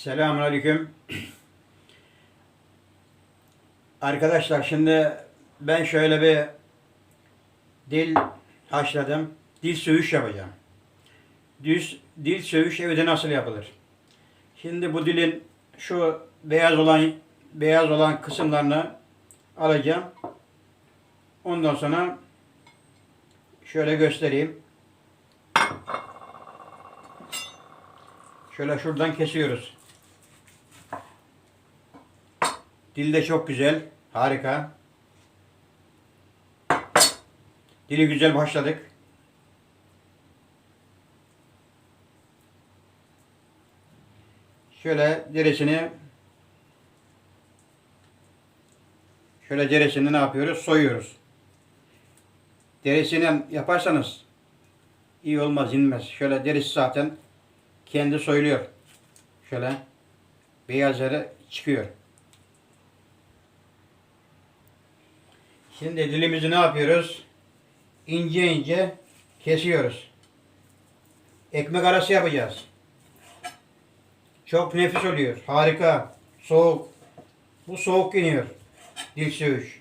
Selamünaleyküm. Arkadaşlar şimdi ben şöyle bir dil haşladım. Dil söğüş yapacağım. Dil, dil söğüş evde nasıl yapılır? Şimdi bu dilin şu beyaz olan beyaz olan kısımlarını alacağım. Ondan sonra şöyle göstereyim. Şöyle şuradan kesiyoruz. Dil de çok güzel. Harika. Dili güzel başladık. Şöyle derisini şöyle derisini ne yapıyoruz? Soyuyoruz. Derisini yaparsanız iyi olmaz, inmez. Şöyle derisi zaten kendi soyuluyor. Şöyle beyazları çıkıyor. Şimdi dilimizi ne yapıyoruz? İnce ince kesiyoruz. Ekmek arası yapacağız. Çok nefis oluyor. Harika. Soğuk. Bu soğuk iniyor. Dil söğüş.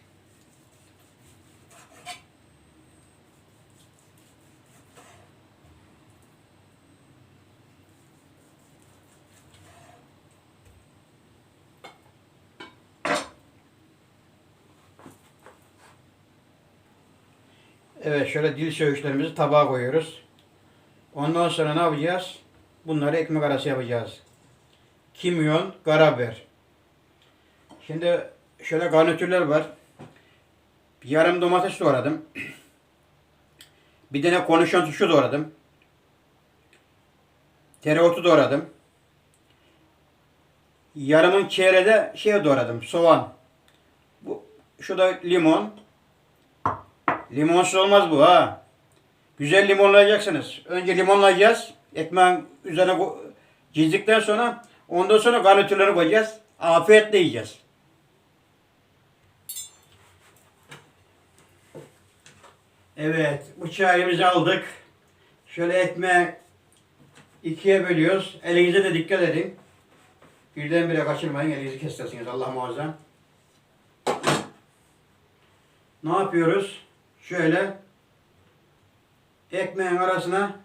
Evet şöyle dil söğüşlerimizi tabağa koyuyoruz. Ondan sonra ne yapacağız? Bunları ekmek arası yapacağız. Kimyon, karabiber. Şimdi şöyle garnitürler var. Yarım domates doğradım. Bir tane konuşan tuşu doğradım. Tereotu doğradım. Yarımın çeyreği de şey doğradım. Soğan. Bu, şu da limon. Limonsuz olmaz bu ha. Güzel limonlayacaksınız. Önce limonlayacağız. Ekmeğin üzerine çizdikten sonra ondan sonra garnitürleri koyacağız. Afiyetle yiyeceğiz. Evet, bıçağımızı aldık. Şöyle ekmeği ikiye bölüyoruz. Elinize de dikkat edin. Birdenbire kaçırmayın, elinizi kesirsiniz Allah muhafaza. Ne yapıyoruz? Şöyle ekmeğin arasına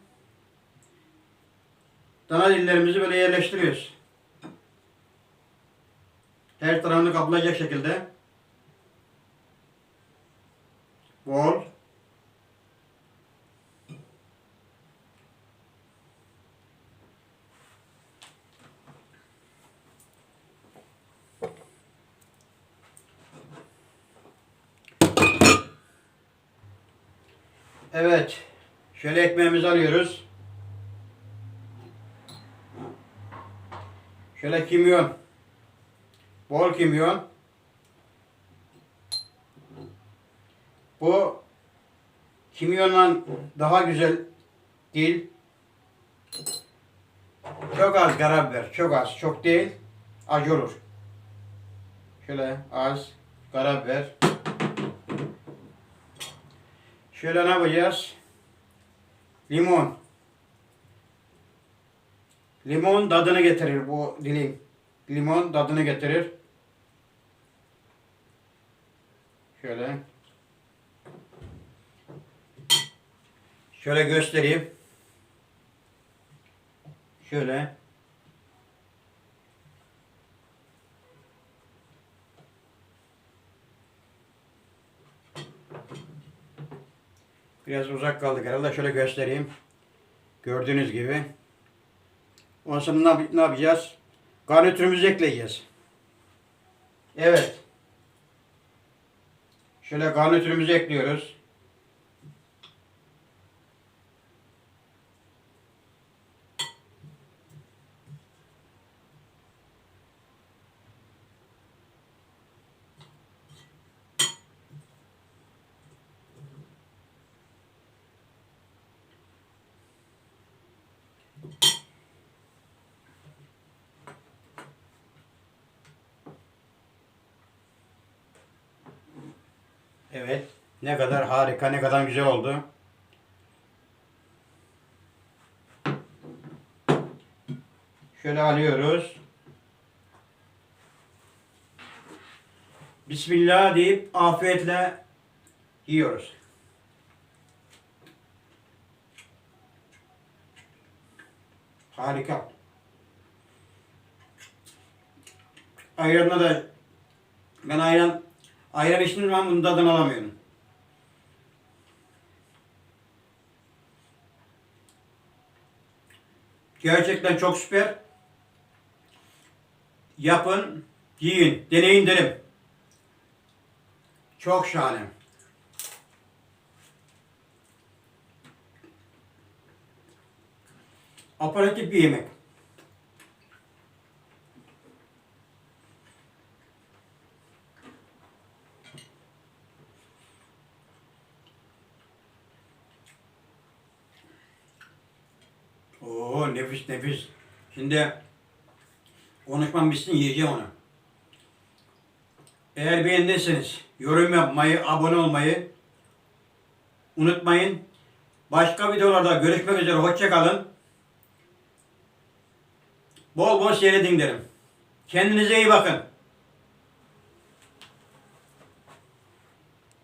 dana dillerimizi böyle yerleştiriyoruz. Her tarafını kaplayacak şekilde. Bol. Evet. Şöyle ekmeğimizi alıyoruz. Şöyle kimyon. Bol kimyon. Bu kimyonla daha güzel değil. Çok az karabiber. Çok az. Çok değil. Acı olur. Şöyle az karabiber. Şöyle ne yapacağız? Limon. Limon tadını getirir bu dilim. Limon tadını getirir. Şöyle. Şöyle göstereyim. Şöyle. Biraz uzak kaldık herhalde. Şöyle göstereyim. Gördüğünüz gibi. Ondan sonra ne, yap- ne yapacağız? Garnitürümüzü ekleyeceğiz. Evet. Şöyle garnitürümüzü ekliyoruz. Evet. Ne kadar harika, ne kadar güzel oldu. Şöyle alıyoruz. Bismillah deyip afiyetle yiyoruz. Harika. Ayranla da ben ayran ayran içtiğim zaman bunun tadını alamıyorum. Gerçekten çok süper. Yapın, yiyin, deneyin derim. Çok şahane. Aparatif bir yemek. Oo nefis nefis. Şimdi konuşmam bitsin yiyeceğim onu. Eğer beğendiyseniz yorum yapmayı, abone olmayı unutmayın. Başka videolarda görüşmek üzere. Hoşça kalın. Bol bol seyredin derim. Kendinize iyi bakın.